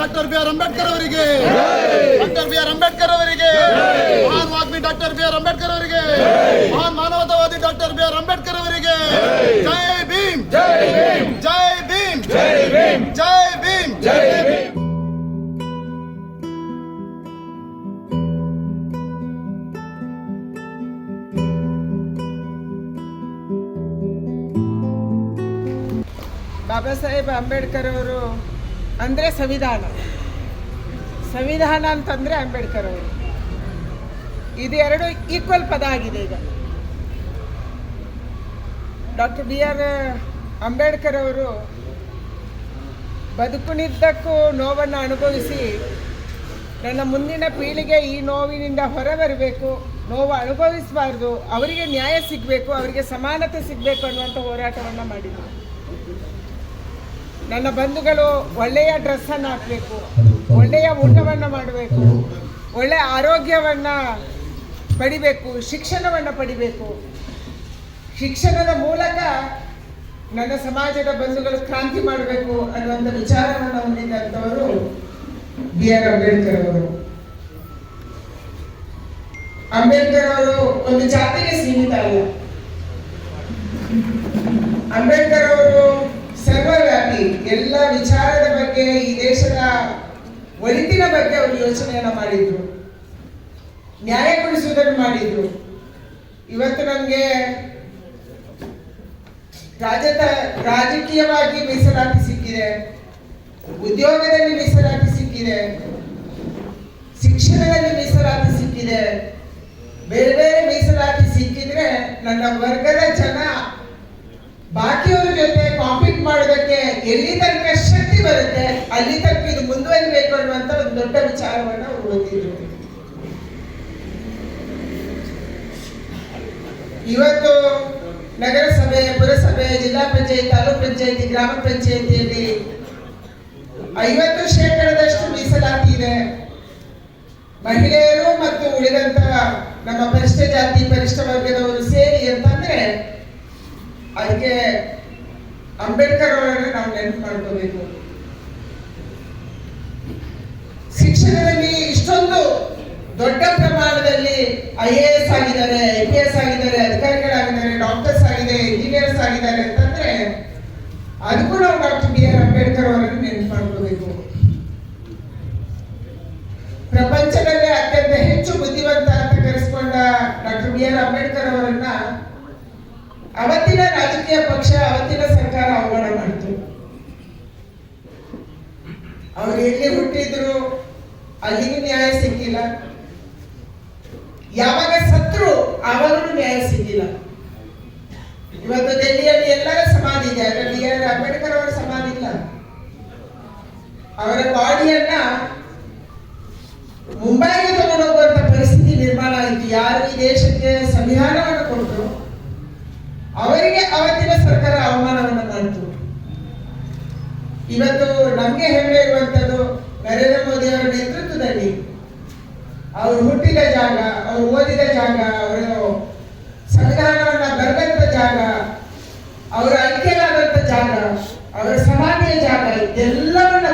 Doctor B R Ambedkar ಅವರಿಗೆ. Doctor B R Ambedkar ಅವರಿಗೆ. ಮಹಾನ್ ವಾಗ್ಮಿ ಡಾಕ್ಟರ್ ಬಿ ಆರ್ ಅಂಬೇಡ್ಕರ್ ಅವರಿಗೆ. ಮಹಾನ್ ಮಾನವತಾವಾದಿ ಡಾಕ್ಟರ್ ಬಿ ಆರ್ ಅಂಬೇಡ್ಕರ್ ಅವರಿಗೆ. ಜೈ ಭೀಮ್. ಜೈ ಭೀಮ್. ಜೈ ಭೀಮ್. ಜೈ ಭೀಮ್ ಜೈ ಭೀಮ್ ಜೈ ಭೀಮ್ ಬಾಬಾ ಸಾಹೇಬ್ ಅಂಬೇಡ್ಕರ್ ಅವರು ಅಂದರೆ ಸಂವಿಧಾನ. ಸಂವಿಧಾನ ಅಂತಂದರೆ ಅಂಬೇಡ್ಕರ್ ಅವರು. ಇದು ಎರಡು ಈಕ್ವಲ್ ಪದ ಆಗಿದೆ ಈಗ. ಡಾಕ್ಟರ್ ಬಿ ಆರ್ ಅಂಬೇಡ್ಕರ್ ಅವರು ಬದುಕುನಿದ್ದಕ್ಕೂ ನೋವನ್ನು ಅನುಭವಿಸಿ ನನ್ನ ಮುಂದಿನ ಪೀಳಿಗೆ ಈ ನೋವಿನಿಂದ ಹೊರಬರಬೇಕು, ನೋವು ಅನುಭವಿಸಬಾರ್ದು, ಅವರಿಗೆ ನ್ಯಾಯ ಸಿಗಬೇಕು, ಅವರಿಗೆ ಸಮಾನತೆ ಸಿಗಬೇಕು ಅನ್ನುವಂಥ ಹೋರಾಟವನ್ನು ಮಾಡಿದರು. ನನ್ನ ಬಂಧುಗಳು ಒಳ್ಳೆಯ ಡ್ರೆಸ್ಸನ್ನು ಹಾಕಬೇಕು, ಒಳ್ಳೆಯ ಊಟವನ್ನು ಮಾಡಬೇಕು, ಒಳ್ಳೆಯ ಆರೋಗ್ಯವನ್ನು ಪಡಿಬೇಕು, ಶಿಕ್ಷಣವನ್ನು ಪಡಿಬೇಕು. ಶಿಕ್ಷಣದ ಮೂಲಕ ನನ್ನ ಸಮಾಜದ ಬಂಧುಗಳು ಕ್ರಾಂತಿ ಮಾಡಬೇಕು ಅನ್ನುವಂಥ ವಿಚಾರವನ್ನು ಹೊಂದಿದ್ದಂಥವರು ಬಿ ಆರ್ ಅಂಬೇಡ್ಕರ್ ಅವರು. ಅಂಬೇಡ್ಕರ್ ಅವರು ಒಂದು ಜಾತಿಗೆ ಸೀಮಿತ ಅಲ್ಲ ಅಂಬೇಡ್ಕರ್ ಅವರು ಸರ್ವವ್ಯಾಪಿ ಎಲ್ಲ ವಿಚಾರದ ಬಗ್ಗೆ ಈ ದೇಶದ ಒಳಿತಿನ ಬಗ್ಗೆ ಅವರು ಯೋಚನೆಯನ್ನು ಮಾಡಿದ್ರು. ನ್ಯಾಯ ಕೊಡಿಸುವುದನ್ನು ಮಾಡಿದ್ರು. ಇವತ್ತು ನಮಗೆ ರಾಜತ, ರಾಜಕೀಯವಾಗಿ ಮೀಸಲಾತಿ ಸಿಕ್ಕಿದೆ. ಉದ್ಯೋಗದಲ್ಲಿ ಮೀಸಲಾತಿ ಸಿಕ್ಕಿದೆ. ಶಿಕ್ಷಣದಲ್ಲಿ ಮೀಸಲಾತಿ ಸಿಕ್ಕಿದೆ. ಬೇರೆ ಬೇರೆ ಮೀಸಲಾತಿ ಸಿಕ್ಕಿದ್ರೆ ನನ್ನ ವರ್ಗದ ಜನ ಬಾಕಿಯವರ ಜೊತೆ ಕಾಂಪೀಟ್ ಮಾಡೋದಕ್ಕೆ ಎಲ್ಲಿ ತನಕ ಶಕ್ತಿ ಬರುತ್ತೆ, ಅಲ್ಲಿ ತನಕ ಇದು ಮುಂದುವರಿಬೇಕು ಅನ್ನುವಂತ ಒಂದು ದೊಡ್ಡ ವಿಚಾರವನ್ನ ಓದಿದ್ರು ಇವತ್ತು ನಗರಸಭೆ, ಪುರಸಭೆ, ಜಿಲ್ಲಾ ಪಂಚಾಯತ್, ತಾಲೂಕ್ ಪಂಚಾಯತಿ, ಗ್ರಾಮ ಪಂಚಾಯತಿಯಲ್ಲಿ ಐವತ್ತು ಶೇಕಡದಷ್ಟು ಮೀಸಲಾತಿ ಇದೆ. ಮಹಿಳೆಯರು ಮತ್ತು ಉಳಿದಂತ ನಮ್ಮ ಪರಿಷ್ಠ ಜಾತಿ, ಪರಿಷ್ಠ ವರ್ಗದವರು ಸೇರಿ ಅದಕ್ಕೆ ಅಂಬೇಡ್ಕರ್ ಅವರನ್ನು ನಾವು ನೆನಪು ಮಾಡ್ಕೋಬೇಕು. ಶಿಕ್ಷಣದಲ್ಲಿ ಇಷ್ಟೊಂದು ದೊಡ್ಡ ಪ್ರಮಾಣದಲ್ಲಿ ಐ ಎ ಎಸ್ ಆಗಿದ್ದಾರೆ, ಐ ಪಿ ಎಸ್ ಆಗಿದ್ದಾರೆ, ಅಧಿಕಾರಿಗಳಾಗಿದ್ದಾರೆ, ಡಾಕ್ಟರ್ಸ್ ಆಗಿದೆ ಇಂಜಿನಿಯರ್ಸ್ ಆಗಿದ್ದಾರೆ ಅಂತಂದ್ರೆ ಅದಕ್ಕೂ ನಾವು ಡಾಕ್ಟರ್ ಬಿ ಆರ್ ಅಂಬೇಡ್ಕರ್ ಅವರನ್ನು ನೆನಪು ಮಾಡ್ಕೋಬೇಕು. ಪ್ರಪಂಚದಲ್ಲೇ ಅತ್ಯಂತ ಹೆಚ್ಚು ಬುದ್ಧಿವಂತ ಅಂತ ಕರೆಸ್ಕೊಂಡ ಡಾಕ್ಟರ್ ಬಿ ಆರ್ ಅಂಬೇಡ್ಕರ್ ಅವರನ್ನ ಅವತ್ತಿನ ರಾಜಕೀಯ ಪಕ್ಷ, ಅವತ್ತಿನ ಸರ್ಕಾರ ಅವಮಾನ ಮಾಡಿತು. ಅವರು ಎಲ್ಲಿ ಹುಟ್ಟಿದ್ರು ಅಲ್ಲಿಗೂ ನ್ಯಾಯ ಸಿಕ್ಕಿಲ್ಲ ಯಾವಾಗ ಸತ್ರು ಅವರು ನ್ಯಾಯ ಸಿಕ್ಕಿಲ್ಲ ಇವತ್ತು ಡೆಲ್ಲಿಯಲ್ಲಿ ಎಲ್ಲರ ಸಮಾಧಿ ಇದೆ ಆದರೆ ಬಿ ಆರ್ ಅಂಬೇಡ್ಕರ್ ಅವರ ಸಮಾಧಿ ಇಲ್ಲ. ಅವರ ಬಾಡಿಯನ್ನ ಮುಂಬೈಗೆ ತಗೊಂಡೋಗುವಂತ ಪರಿಸ್ಥಿತಿ ನಿರ್ಮಾಣ ಆಯಿತು. ಯಾರು ಈ ದೇಶಕ್ಕೆ ಸಂವಿಧಾನವನ್ನು ಕೊಟ್ಟರು ಅವರಿಗೆ ಅವತ್ತಿನ ಸರ್ಕಾರ ಅವಮಾನವನ್ನು ಮಾಡಿತು ಇವತ್ತು ನಮಗೆ ಹೆಮ್ಮೆ ಇರುವಂತದ್ದು ನರೇಂದ್ರ ಮೋದಿ ಅವರ ನೇತೃತ್ವದಲ್ಲಿ ಅವರು ಹುಟ್ಟಿದ ಜಾಗ, ಅವರು ಓದಿದ ಜಾಗ, ಅವರ ಸಂವಿಧಾನವನ್ನ ಬರೆದಂತ ಜಾಗ, ಅವರ ಐಕ್ಯರಾದಂತ ಜಾಗ, ಅವರ ಸಮಾಧಿಯ ಜಾಗ, ಇದೆಲ್ಲವನ್ನ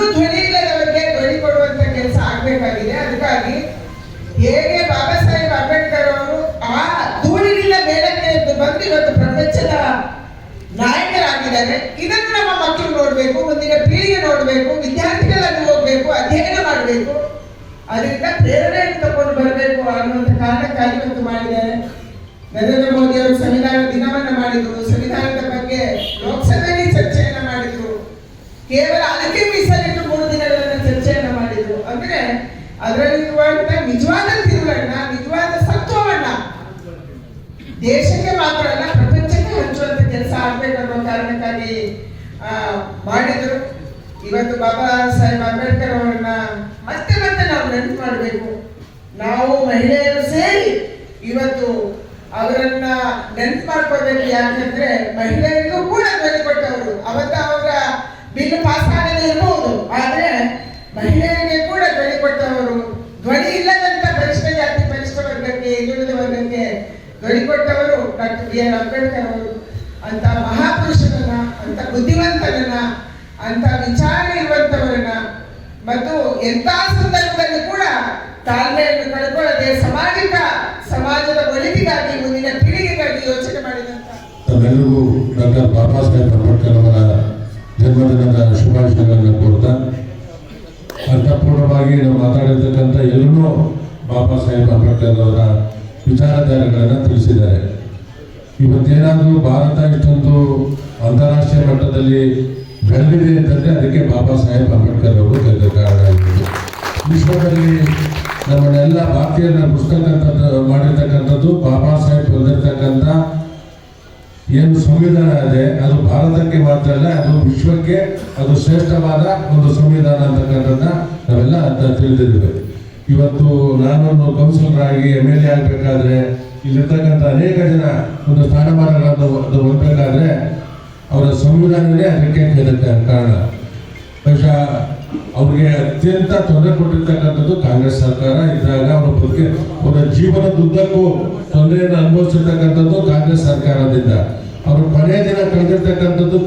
ಇನ್ನೂ ಧ್ವನಿ ಇಲ್ಲದವರಿಗೆ ಧ್ವನಿ ಕೊಡುವಂತ ಕೆಲಸ ಆಗ್ಬೇಕಾಗಿದೆ. ಅದಕ್ಕಾಗಿ ಹೇಗೆ ಬಾಬಾ ಸಾಹೇಬ್ ಅಂಬೇಡ್ಕರ್ ಅವರು ಆ ಧೂಳಿನಿಂದ ಮೇಲಕ್ಕೆ ಎದ್ದು ಬಂದು ಇವತ್ತು ಪ್ರಪಂಚದ ನಾಯಕರಾಗಿದ್ದಾರೆ. ಇದನ್ನು ನಮ್ಮ ಮಕ್ಕಳು ನೋಡಬೇಕು, ಮುಂದಿನ ಪೀಳಿಗೆ ನೋಡಬೇಕು ವಿದ್ಯಾರ್ಥಿಗಳಲ್ಲಿ ಹೋಗ್ಬೇಕು, ಅಧ್ಯಯನ ಮಾಡಬೇಕು. ಅದರಿಂದ ಪ್ರೇರಣೆಯನ್ನು ತಗೊಂಡು ಬರಬೇಕು ಅನ್ನುವಂಥ ಕಾರಣಕ್ಕಾಗಿ ಇವತ್ತು ಮಾಡಿದ್ದಾರೆ. ನರೇಂದ್ರ ಮೋದಿ ಅವರು ಸಂವಿಧಾನ ದಿನವನ್ನು ಮಾಡಿದ್ರು. ಸಂವಿಧಾನದ ಬಗ್ಗೆ ಲೋಕಸಭೆಯಲ್ಲಿ ಚರ್ಚೆಯನ್ನು ಮಾಡಿದ್ರು. ಕೇವಲ ಅದಕ್ಕೆ ಮೀಸಲಿಟ್ಟು ಮೂರು ದಿನಗಳನ್ನ ಚರ್ಚೆಯನ್ನ ಮಾಡಿದ್ರು ಅಂದ್ರೆ ಅದರಲ್ಲಿರುವಂತ ನಿಜವಾದ ತಿರುಳನ್ನ ನಿಜವಾದ ಸತ್ವವನ್ನ ದೇಶಕ್ಕೆ ಮಾತ್ರ ಅಲ್ಲ ಪ್ರಪಂಚಕ್ಕೆ ಹಂಚುವಂತ ಕೆಲಸ ಆಗ್ಬೇಕನ್ನೋ ಕಾರಣಕ್ಕಾಗಿ ಆ, ಮಾಡಿದ್ರು. ಇವತ್ತು ಬಾಬಾ ಸಾಹೇಬ್ ಅಂಬೇಡ್ಕರ್ ಅವರನ್ನ ಮತ್ತೆ ಮತ್ತೆ ನಾವು ನೆನಪು ಮಾಡಬೇಕು. ನಾವು ಮಹಿಳೆಯರು ಸೇರಿ ಇವತ್ತು ಅವರನ್ನ ನೆನಪು ಮಾಡ್ಕೋಬೇಕು ಯಾಕಂದ್ರೆ ಮಹಿಳೆಯರಿಗೂ ಕೂಡ ಧ್ವನಿ ಕೊಟ್ಟವರು. ಅವತ್ತ ಅವರ ಬಿಲ್ ಪಾಸ್ ಆಗದೆ ಇರಬಹುದು ಆದ್ರೆ ಮಹಿಳೆಯರಿಗೆ ಆರ್ ಅಂಬೇಡ್ಕರ್ ಅವರು ಅಂತ ಮಹಾಪುರುಷರನ್ನ ಅಂತ ಬುದ್ಧಿವಂತರನ್ನ ಅಂತ ವಿಚಾರ ಇರುವಂತವರನ್ನ, ಮತ್ತು ಎಂಥ ಸಂದರ್ಭದಲ್ಲಿ ಕೂಡ ತಾಳ್ಮೆಯನ್ನು ಕಳ್ಕೊಳ್ಳದೆ ಸಮಾಜಿಕ, ಸಮಾಜದ ಒಳಿತಿಗಾಗಿ ಮುಂದಿನ ಪೀಳಿಗೆಗಾಗಿ ಯೋಚನೆ ಮಾಡಿದಂತ ಡಾಕ್ಟರ್ ಬಾಬಾ ಸಾಹೇಬ್ ಅಂಬೇಡ್ಕರ್ ಅವರ ಜನ್ಮದಿನದ ಶುಭಾಶಯಗಳನ್ನು ಕೋರ್ತಾ ಅರ್ಥಪೂರ್ಣವಾಗಿ ನಾವು ಮಾತಾಡಿರ್ತಕ್ಕಂಥ ಎಲ್ಲರೂ ಬಾಬಾ ಸಾಹೇಬ್ ಅಂಬೇಡ್ಕರ್ ಅವರ ವಿಚಾರಧಾರೆಗಳನ್ನು ತಿಳಿಸಿದ್ದಾರೆ. ಇವತ್ತೇನಾದರೂ ಭಾರತ ಇಷ್ಟೊಂದು ಅಂತಾರಾಷ್ಟ್ರೀಯ ಮಟ್ಟದಲ್ಲಿ ಬೆಳೆದಿದೆ ಅಂತಂದರೆ ಅದಕ್ಕೆ ಬಾಬಾ ಸಾಹೇಬ್ ಅಂಬೇಡ್ಕರ್ ಅವರು ಕಾರಣ ಆಗಿದೆ ವಿಶ್ವದಲ್ಲಿ ನಮ್ಮನ್ನೆಲ್ಲ ಭಾರತೀಯರನ್ನ ಮುಸ್ಕಂತ ಮಾಡಿರ್ತಕ್ಕಂಥದ್ದು ಬಾಬಾ ಸಾಹೇಬ್ ಬಂದಿರತಕ್ಕಂಥ ಏನು ಸಂವಿಧಾನ ಇದೆ, ಅದು ಭಾರತಕ್ಕೆ ಮಾತ್ರ ಅಲ್ಲ, ಅದು ವಿಶ್ವಕ್ಕೆ ಅದು ಶ್ರೇಷ್ಠವಾದ ಒಂದು ಸಂವಿಧಾನ ಅಂತಕ್ಕಂಥದ್ದನ್ನ ನಾವೆಲ್ಲ ಅಂತ ತಿಳಿದಿದ್ದೇವೆ. ಇವತ್ತು ನಾನೊಂದು ಕೌನ್ಸಿಲರ್ ಆಗಿ ಎಂ ಎಲ್ ಎ ಆಗಬೇಕಾದ್ರೆ ಇಲ್ಲಿರ್ತಕ್ಕಂಥ ಅನೇಕ ಜನ ಒಂದು ಸ್ಥಾನಮಾನಗಳನ್ನು ಹೊಂದಬೇಕಾದ್ರೆ ಅವರ ಸಂವಿಧಾನವೇ ಅದಕ್ಕೆ ಇದಕ್ಕೆ ಕಾರಣ. ಬಹುಶಃ ಅವ್ರಿಗೆ ಅತ್ಯಂತ ತೊಂದರೆ ಕೊಟ್ಟಿರ್ತಕ್ಕಂಥದ್ದು ಕಾಂಗ್ರೆಸ್ ಸರ್ಕಾರ. ಇದ್ದಾಗ ಅವರ ಬಗ್ಗೆ ಅವರ ಜೀವನದುದ್ದಕ್ಕೂ ತೊಂದರೆಯನ್ನು ಅನುಭವಿಸಿರ್ತಕ್ಕಂಥದ್ದು ಕಾಂಗ್ರೆಸ್ ಸರ್ಕಾರದಿಂದ. ಅವರು ಕೊನೆಯ ದಿನ ಕಳೆದಿರ್ತಕ್ಕಂಥದ್ದು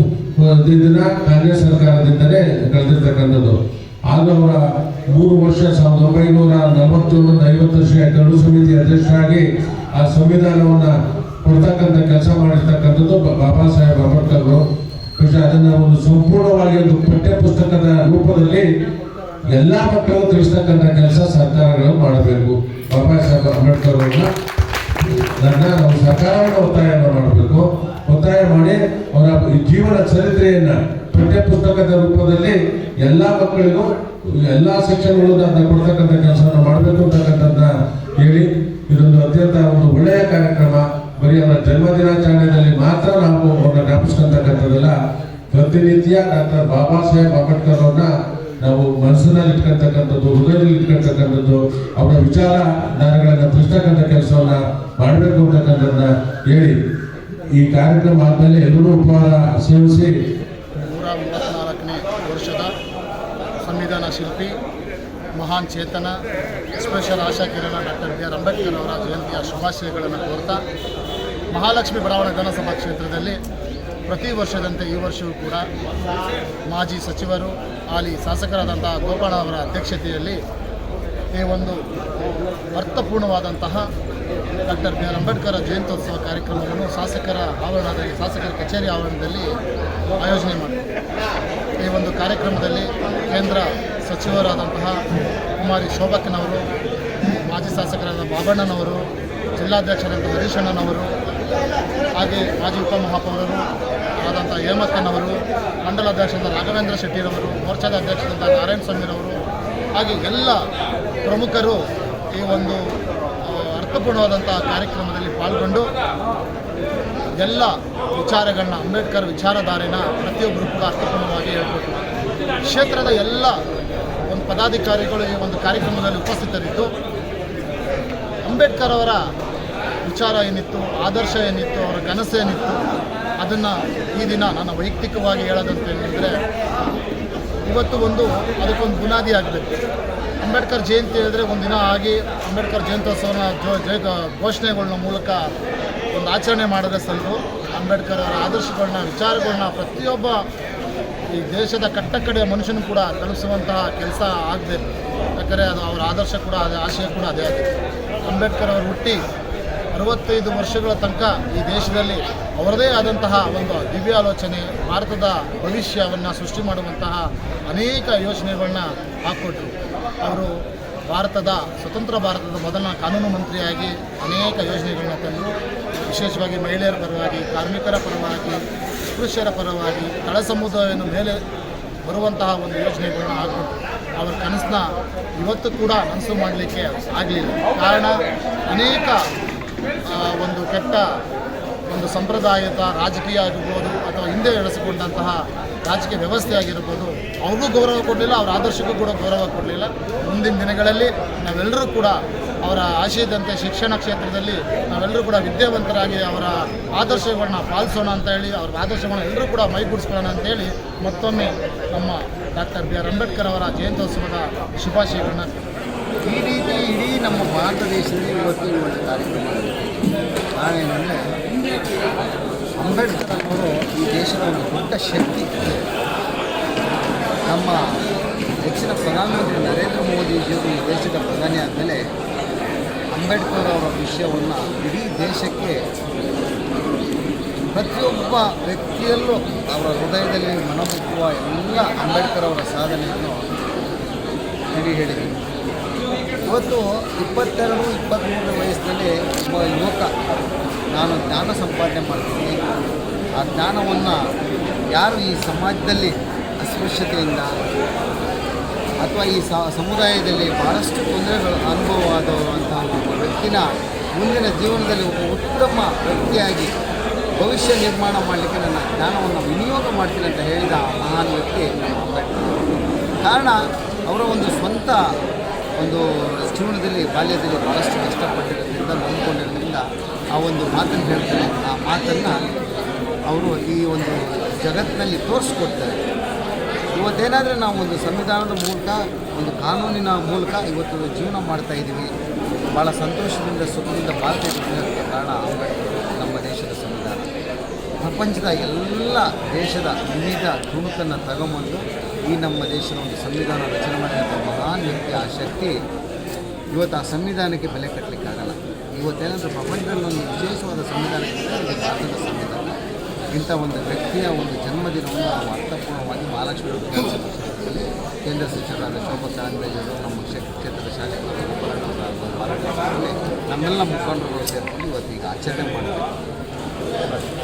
ದಿನ ಕಾಂಗ್ರೆಸ್ ಸರ್ಕಾರದಿಂದಲೇ ಕಳೆದಿರ್ತಕ್ಕಂಥದ್ದು. ಆಗ ಅವರ ಮೂರು ವರ್ಷ, ಸಾವಿರದ ಒಂಬೈನೂರ ನಲವತ್ತೇಳು ಐವತ್ತು ವರ್ಷ ಗಡು ಸಮಿತಿ ಅಧ್ಯಕ್ಷರಾಗಿ ಆ ಸಂವಿಧಾನವನ್ನು ಕೊಡ್ತಕ್ಕಂಥ ಕೆಲಸ ಮಾಡಿರ್ತಕ್ಕಂಥದ್ದು ಬಾಬಾ ಸಾಹೇಬ್ ಅಂಬೇಡ್ಕರ್ ಬಹುಶಃ ಅದನ್ನ ಒಂದು ಸಂಪೂರ್ಣವಾಗಿ ಒಂದು ಪಠ್ಯ ಪುಸ್ತಕದ ರೂಪದಲ್ಲಿ ಎಲ್ಲ ಮಕ್ಕಳು ತಿಳಿಸ್ತಕ್ಕಂಥ ಕೆಲಸ ಸರ್ಕಾರಗಳು ಮಾಡಬೇಕು. ಬಾಬಾ ಸಾಹೇಬ್ ಅಂಬೇಡ್ಕರ್ ಅವರನ್ನು ನನ್ನ ನಾವು ಸರ್ಕಾರವನ್ನು ಒತ್ತಾಯವನ್ನು ಮಾಡಬೇಕು. ಒತ್ತಾಯ ಮಾಡಿ ಅವರ ಜೀವನ ಚರಿತ್ರೆಯನ್ನು ಪಠ್ಯ ಪುಸ್ತಕದ ರೂಪದಲ್ಲಿ ಎಲ್ಲ ಮಕ್ಕಳಿಗೂ ಎಲ್ಲ ಶಿಕ್ಷಣಗಳು ಅದನ್ನು ಕೊಡ್ತಕ್ಕಂಥ ಕೆಲಸವನ್ನು ಮಾಡಬೇಕು ಅಂತಕ್ಕಂಥದ್ದನ್ನ ಹೇಳಿ ಇದೊಂದು ಅತ್ಯಂತ ಒಂದು ಒಳ್ಳೆಯ ಕಾರ್ಯಕ್ರಮ ಬರೀ ಅವರ ಜನ್ಮ ದಿನಾಚರಣೆಯಲ್ಲಿ ಮಾತ್ರ ನಾವು ಅವ್ರನ್ನ ಜ್ಞಾಪಿಸ್ಕೊಂತಕ್ಕಂಥದ್ದಲ್ಲ ಪ್ರತಿನಿತ್ಯ ಡಾಕ್ಟರ್ ಬಾಬಾ ಸಾಹೇಬ್ ಅಂಬೇಡ್ಕರ್ ಅವ್ರನ್ನ ನಾವು ಮನಸ್ಸಿನಲ್ಲಿ ಇಟ್ಕೊಂತಕ್ಕಂಥದ್ದು, ಹೃದಯದಲ್ಲಿ ಇಟ್ಕೊಳ್ತಕ್ಕಂಥದ್ದು ಅವರ ವಿಚಾರಧಾರೆಗಳನ್ನ ತಿಳಿಸ್ತಕ್ಕಂಥ ಕೆಲಸವನ್ನ ಮಾಡಬೇಕು ಅಂತಕ್ಕಂಥದ್ದನ್ನ ಹೇಳಿ. ಈ ಕಾರ್ಯಕ್ರಮ ಆದ್ಮೇಲೆ ಎಲ್ಲರೂ ಉಪಹಾರ ಸೇವಿಸಿ. ನೂರ ಮೂವತ್ತ್ನಾಲ್ಕನೇ ವರ್ಷದ ಸಂವಿಧಾನ ಶಿಲ್ಪಿ, ಮಹಾನ್ ಚೇತನ special Asha Kirana doctor B R Ambedkar ಅವರ ಜಯಂತಿಯ ಶುಭಾಶಯಗಳನ್ನು ಕೋರ್ತಾ, ಮಹಾಲಕ್ಷ್ಮಿ ಬಡಾವಣೆ ವಿಧಾನಸಭಾ ಕ್ಷೇತ್ರದಲ್ಲಿ ಪ್ರತಿ ವರ್ಷದಂತೆ ಈ ವರ್ಷವೂ ಕೂಡ ಮಾಜಿ ಸಚಿವರು, ಹಾಲಿ ಶಾಸಕರಾದಂತಹ ಗೋಪಾಲ ಅವರ ಅಧ್ಯಕ್ಷತೆಯಲ್ಲಿ ಈ ಒಂದು ಅರ್ಥಪೂರ್ಣವಾದಂತಹ ಡಾಕ್ಟರ್ ಬಿ ಆರ್ ಅಂಬೇಡ್ಕರ್ ಜಯಂತ್ಯೋತ್ಸವ ಕಾರ್ಯಕ್ರಮವನ್ನು ಶಾಸಕರ ಆವರಣದಲ್ಲಿ, ಶಾಸಕರ ಕಚೇರಿ ಆವರಣದಲ್ಲಿ ಆಯೋಜನೆ ಮಾಡಿದೆ ಈ ಒಂದು ಕಾರ್ಯಕ್ರಮದಲ್ಲಿ ಕೇಂದ್ರ ಸಚಿವರಾದಂತಹ ಕುಮಾರಿ ಶೋಭಕ್ಕನವರು, ಮಾಜಿ ಶಾಸಕರಾದ ಬಾಬಣ್ಣನವರು, ಜಿಲ್ಲಾಧ್ಯಕ್ಷರಾದ ಹರೀಶ್ ಅಣ್ಣನವರು ಹಾಗೆ ಮಾಜಿ ಉಪಮಹಾಪೌರರು ಆದಂಥ ಹೇಮಕ್ಕನವರು ಮಂಡಲಾಧ್ಯಕ್ಷರಾದ ರಾಘವೇಂದ್ರ ಶೆಟ್ಟಿರವರು, ಮೋರ್ಚಾದ ಅಧ್ಯಕ್ಷರಾದ ನಾರಾಯಣ ಸ್ವಾಮಿರವರು, ಹಾಗೆ ಎಲ್ಲ ಪ್ರಮುಖರು ಈ ಒಂದು ಅರ್ಥಪೂರ್ಣವಾದಂಥ ಕಾರ್ಯಕ್ರಮದಲ್ಲಿ ಪಾಲ್ಗೊಂಡು ಎಲ್ಲ ವಿಚಾರಗಳನ್ನ, ಅಂಬೇಡ್ಕರ್ ವಿಚಾರಧಾರೆನ ಪ್ರತಿಯೊಬ್ಬರು ಕೂಡ ಅರ್ಥಪೂರ್ಣವಾಗಿ ಹೇಳ್ಬೋದು ಕ್ಷೇತ್ರದ ಎಲ್ಲ ಒಂದು ಪದಾಧಿಕಾರಿಗಳು ಈ ಒಂದು ಕಾರ್ಯಕ್ರಮದಲ್ಲಿ ಉಪಸ್ಥಿತರಿದ್ದು, ಅಂಬೇಡ್ಕರ್ ಅವರ ವಿಚಾರ ಏನಿತ್ತು, ಆದರ್ಶ ಏನಿತ್ತು, ಅವರ ಕನಸು ಏನಿತ್ತು, ಅದನ್ನು ಈ ದಿನ ನನ್ನ ವೈಯಕ್ತಿಕವಾಗಿ ಹೇಳೋದಂತ ಹೇಳಿದರೆ, ಇವತ್ತು ಒಂದು ಅದಕ್ಕೊಂದು ಬುನಾದಿ ಆಗಬೇಕು. ಅಂಬೇಡ್ಕರ್ ಜಯಂತಿ ಹೇಳಿದ್ರೆ ಒಂದು ದಿನ ಆಗಿ ಅಂಬೇಡ್ಕರ್ ಜಯಂತ್ಯೋತ್ಸವನ ಜೋ, ಜಯ ಘೋಷಣೆಗಳನ್ನ ಮೂಲಕ ಒಂದು ಆಚರಣೆ ಮಾಡಿದ್ರೆ ಸಲ್ಲು ಅಂಬೇಡ್ಕರ್ ಅವರ ಆದರ್ಶಗಳನ್ನ ವಿಚಾರಗಳನ್ನ ಪ್ರತಿಯೊಬ್ಬ ಈ ದೇಶದ ಕಟ್ಟಕಡೆಯ ಮನುಷ್ಯನು ಕೂಡ ತಲುಪಿಸುವಂತಹ ಕೆಲಸ ಆಗಬೇಕು. ಯಾಕಂದರೆ ಅದು ಅವರ ಆದರ್ಶ ಕೂಡ ಅದೇ ಆಶಯ ಕೂಡ ಅದೇ ಆಗಿದೆ. ಅಂಬೇಡ್ಕರ್ ಅವರು ಹುಟ್ಟಿ ಅರವತ್ತೈದು ವರ್ಷಗಳ ತನಕ ಈ ದೇಶದಲ್ಲಿ ಅವರದೇ ಆದಂತಹ ಒಂದು ದಿವ್ಯ ಆಲೋಚನೆ, ಭಾರತದ ಭವಿಷ್ಯವನ್ನು ಸೃಷ್ಟಿ ಮಾಡುವಂತಹ ಅನೇಕ ಯೋಜನೆಗಳನ್ನ ಹಾಕ್ಕೊಟ್ರು. ಅವರು ಭಾರತದ, ಸ್ವತಂತ್ರ ಭಾರತದ ಮೊದಲ ಕಾನೂನು ಮಂತ್ರಿಯಾಗಿ ಅನೇಕ ಯೋಜನೆಗಳನ್ನ ತಂದರು. ವಿಶೇಷವಾಗಿ ಮಹಿಳೆಯರ ಪರವಾಗಿ, ಕಾರ್ಮಿಕರ ಪರವಾಗಿ, ಪುರುಷರ ಪರವಾಗಿ, ತಳ ಸಮುದಾಯವನ್ನು ಮೇಲೆ ಬರುವಂತಹ ಒಂದು ಯೋಜನೆಗಳನ್ನ ಹಾಕ್ಕೊಟ್ರು. ಅವರ ಕನಸನ್ನ ಇವತ್ತು ಕೂಡ ನನಸು ಮಾಡಲಿಕ್ಕೆ ಆಗಲಿಲ್ಲ. ಕಾರಣ ಅನೇಕ ಒಂದು ಕೆಟ್ಟ ಒಂದು ಸಂಪ್ರದಾಯದ ರಾಜಕೀಯ ಆಗಿರ್ಬೋದು ಅಥವಾ ಹಿಂದೆ ನಡೆಸಿಕೊಂಡಂತಹ ರಾಜಕೀಯ ವ್ಯವಸ್ಥೆ ಆಗಿರ್ಬೋದು, ಅವ್ರಿಗೂ ಗೌರವ ಕೊಡಲಿಲ್ಲ, ಅವರ ಆದರ್ಶಕ್ಕೂ ಕೂಡ ಗೌರವ ಕೊಡಲಿಲ್ಲ. ಮುಂದಿನ ದಿನಗಳಲ್ಲಿ ನಾವೆಲ್ಲರೂ ಕೂಡ ಅವರ ಆಶಯದಂತೆ ಶಿಕ್ಷಣ ಕ್ಷೇತ್ರದಲ್ಲಿ ನಾವೆಲ್ಲರೂ ಕೂಡ ವಿದ್ಯಾವಂತರಾಗಿ ಅವರ ಆದರ್ಶಗಳನ್ನ ಪಾಲಿಸೋಣ ಅಂತ ಹೇಳಿ, ಅವರ ಆದರ್ಶಗಳನ್ನ ಎಲ್ಲರೂ ಕೂಡ ಮೈಗೂಡಿಸ್ಕೊಳ್ಳೋಣ ಅಂತೇಳಿ ಮತ್ತೊಮ್ಮೆ ನಮ್ಮ ಡಾಕ್ಟರ್ ಬಿ ಆರ್ ಅಂಬೇಡ್ಕರ್ ಅವರ ಜಯಂತ್ಯೋತ್ಸವದ ಶುಭಾಶಯಗಳನ್ನ ಈ ರೀತಿ ಇಡೀ ನಮ್ಮ ಭಾರತ ದೇಶದಲ್ಲಿ ಇವತ್ತು ಒಂದು ಕಾರ್ಯಕ್ರಮ ಏನಂದರೆ ಅಂಬೇಡ್ಕರ್ ಅವರು ಈ ದೇಶದ ಒಂದು ದೊಡ್ಡ ಶಕ್ತಿ. ನಮ್ಮ ಹೆಚ್ಚಿನ ಪ್ರಧಾನಮಂತ್ರಿ ನರೇಂದ್ರ ಮೋದಿಜಿಯವರು ಈ ದೇಶದ ಪ್ರಧಾನಿ ಆದಮೇಲೆ ಅಂಬೇಡ್ಕರ್ ಅವರ ವಿಷಯವನ್ನು ಇಡೀ ದೇಶಕ್ಕೆ ಪ್ರತಿಯೊಬ್ಬ ವ್ಯಕ್ತಿಯಲ್ಲೂ ಅವರ ಹೃದಯದಲ್ಲಿ ಮನಮುಟ್ಟುವ ಎಲ್ಲ ಅಂಬೇಡ್ಕರ್ ಅವರ ಸಾಧನೆಯನ್ನು ಹೇಳಿ ಹೇಳಿದರು. ಇವತ್ತು ಇಪ್ಪತ್ತೆರಡು ಇಪ್ಪತ್ತ್ಮೂರನೇ ವಯಸ್ಸಿನಲ್ಲಿ ಒಬ್ಬ ಯುವಕ ನಾನು ಜ್ಞಾನ ಸಂಪಾದನೆ ಮಾಡ್ತೀನಿ. ಆ ಜ್ಞಾನವನ್ನು ಯಾರು ಈ ಸಮಾಜದಲ್ಲಿ ಅಸ್ಪೃಶ್ಯತೆಯಿಂದ ಅಥವಾ ಈ ಸಮುದಾಯದಲ್ಲಿ ಭಾಳಷ್ಟು ತೊಂದರೆಗಳು ಅನುಭವ ಆದಂತಹ ಒಬ್ಬ ವ್ಯಕ್ತಿನ ಮುಂದಿನ ಜೀವನದಲ್ಲಿ ಒಬ್ಬ ಉತ್ತಮ ವ್ಯಕ್ತಿಯಾಗಿ ಭವಿಷ್ಯ ನಿರ್ಮಾಣ ಮಾಡಲಿಕ್ಕೆ ನನ್ನ ಜ್ಞಾನವನ್ನು ವಿನಿಯೋಗ ಮಾಡ್ತೀನಿ ಅಂತ ಹೇಳಿದ ಮಹಾನ್ ವ್ಯಕ್ತಿ ಕಾರಣ, ಅವರ ಒಂದು ಸ್ವಂತ ಒಂದು ಜೀವನದಲ್ಲಿ, ಬಾಲ್ಯದಲ್ಲಿ ಭಾಳಷ್ಟು ಕಷ್ಟಪಟ್ಟಿರೋದ್ರಿಂದ ನಂಬಿಕೊಂಡಿರೋದ್ರಿಂದ ಆ ಒಂದು ಮಾತನ್ನು ಹೇಳ್ತಾರೆ. ಆ ಮಾತನ್ನು ಅವರು ಈ ಒಂದು ಜಗತ್ತಿನಲ್ಲಿ ತೋರಿಸ್ಕೊಡ್ತಾರೆ. ಇವತ್ತೇನಾದರೆ ನಾವು ಒಂದು ಸಂವಿಧಾನದ ಮೂಲಕ, ಒಂದು ಕಾನೂನಿನ ಮೂಲಕ ಇವತ್ತು ಜೀವನ ಮಾಡ್ತಾ ಇದ್ದೀವಿ. ಭಾಳ ಸಂತೋಷದಿಂದ, ಸುಖದಿಂದ ಅದಕ್ಕೆ ಕಾರಣ ನಮ್ಮ ದೇಶದ ಸಂವಿಧಾನ. ಪ್ರಪಂಚದ ಎಲ್ಲ ದೇಶದ ವಿವಿಧ ತುಣುಕನ್ನು ತಗೊಂಬಂದು ಈ ನಮ್ಮ ದೇಶದ ಒಂದು ಸಂವಿಧಾನ ರಚನೆ ಮಾಡಿದಂಥ ಮಹಾನ್ ಆ ಶಕ್ತಿ ಇವತ್ತು ಆ ಸಂವಿಧಾನಕ್ಕೆ ಬೆಲೆ ಕಟ್ಟಲಿಕ್ಕಾಗಲ್ಲ ಇವತ್ತೇನಾದರೂ ಪ್ರಪಂಚದಲ್ಲಿ ಒಂದು ವಿಶೇಷವಾದ ಸಂವಿಧಾನ ಇದ್ದರೆ ಅದು ಭಾರತದ ಸಂವಿಧಾನ. ಇಂಥ ಒಂದು ವ್ಯಕ್ತಿಯ ಒಂದು ಜನ್ಮದಿನವನ್ನು ನಾವು ಅರ್ಥಪೂರ್ಣವಾಗಿ ಮಹಾಲಕ್ಷ್ಮಿ ಸಂಸ್ಥೆಯಲ್ಲಿ ಕೇಂದ್ರ ಸಚಿವರಾದ ಶೋಭಾ ಕಾರಂದ್ಲಾಜೆಯವರು ನಮ್ಮ ಕ್ಷೇ- ಕ್ಷೇತ್ರದ ಮಾರಾಟ ನಮ್ಮೆಲ್ಲ ಮುಖಂಡರುಗಳು ಸೇರಿಕೊಂಡು ಇವತ್ತು ಈಗ ಆಚರಣೆ ಮಾಡ್ತಾರೆ